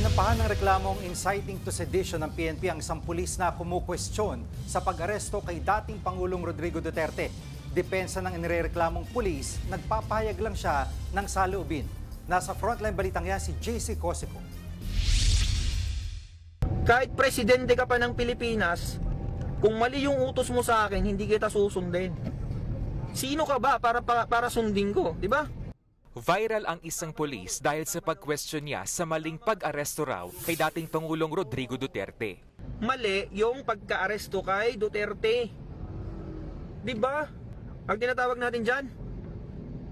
Sinampahan ng reklamong inciting to sedition ng PNP ang isang pulis na kumukwestiyon sa pag-aresto kay dating Pangulong Rodrigo Duterte. Depensa ng inireklamong pulis, nagpapahayag lang siya ng saloobin. Nasa frontline balitang yan si JC Cosico. kahit presidente ka pa ng Pilipinas, kung mali yung utos mo sa akin, hindi kita susundin. Sino ka ba para para, para sundin ko, di ba? Viral ang isang polis dahil sa pag-question niya sa maling pag-aresto raw kay dating Pangulong Rodrigo Duterte. Mali yung pagka-aresto kay Duterte. Di ba? Ang tinatawag natin dyan,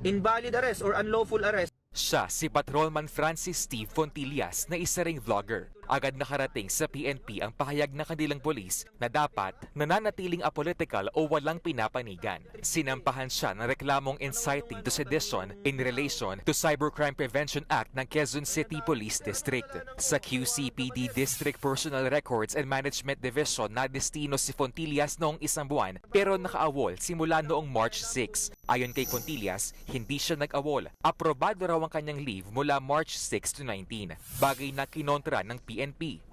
invalid arrest or unlawful arrest. Siya si Patrolman Francis Steve Fontillas na isa ring vlogger. Agad nakarating sa PNP ang pahayag ng kanilang polis na dapat nananatiling apolitical o walang pinapanigan. Sinampahan siya ng reklamong inciting to sedition in relation to Cybercrime Prevention Act ng Quezon City Police District. Sa QCPD District Personal Records and Management Division na destino si Fontillas noong isang buwan pero nakaawol simula noong March 6. Ayon kay Fontillas, hindi siya nag-awol. Aprobado raw ang kanyang leave mula March 6 to 19. Bagay na kinontra ng PNP.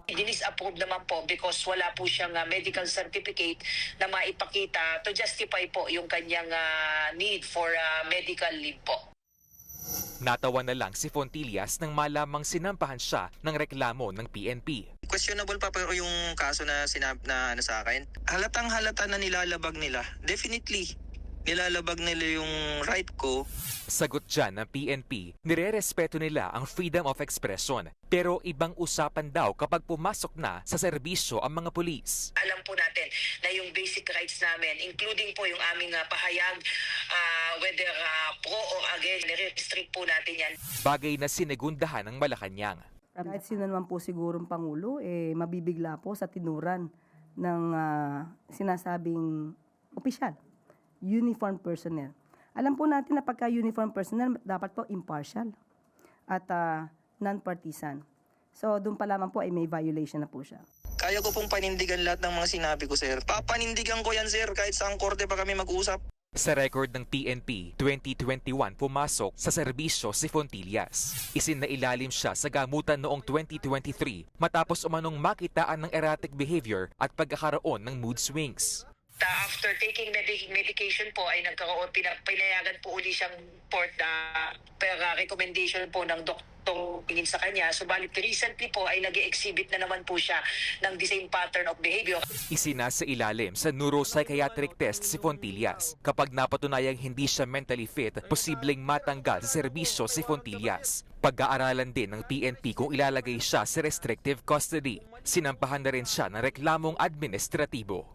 Dinis-approve naman po because wala po siyang ah, medical certificate na maipakita to justify po yung kanyang ah, need for ah, medical leave po. Natawa na lang si Fontillas nang malamang sinampahan siya ng reklamo ng PNP. questionable pa pero yung kaso na sinab na ano sa akin. Halatang halata na nilalabag nila. Definitely nilalabag nila yung right ko. Sagot dyan ng PNP, nire-respeto nila ang freedom of expression. Pero ibang usapan daw kapag pumasok na sa serbisyo ang mga pulis. Alam po natin na yung basic rights namin, including po yung aming ah, pahayag, ah, whether ah, pro or against, nire-restrict po natin yan. Bagay na sinegundahan ng Malacanang. Kahit sino naman po sigurong Pangulo, eh, mabibigla po sa tinuran ng ah, sinasabing opisyal, uniform personnel. Alam po natin na pagka uniform personnel, dapat po impartial at ah, non-partisan. So, doon pa lamang po ay may violation na po siya. Kaya ko pong panindigan lahat ng mga sinabi ko, sir. Papanindigan ko yan, sir, kahit sa korte pa kami mag-usap. Sa record ng PNP, 2021 pumasok sa serbisyo si Fontillas. Isinailalim siya sa gamutan noong 2023 matapos umanong makitaan ng erratic behavior at pagkakaroon ng mood swings. Ta- after taking medi- medication po ay nagkaroon, pina- pinayagan po uli siyang port na per ah, recommendation po ng doktor tingin sa kanya. Subalit recently po ay nag exhibit na naman po siya ng the same pattern of behavior. Isinasa ilalim sa neuropsychiatric test si Fontillas. Kapag napatunayang hindi siya mentally fit, posibleng matanggal sa serbisyo si Fontillas. Pag-aaralan din ng PNP kung ilalagay siya sa restrictive custody. Sinampahan na rin siya ng reklamong administratibo.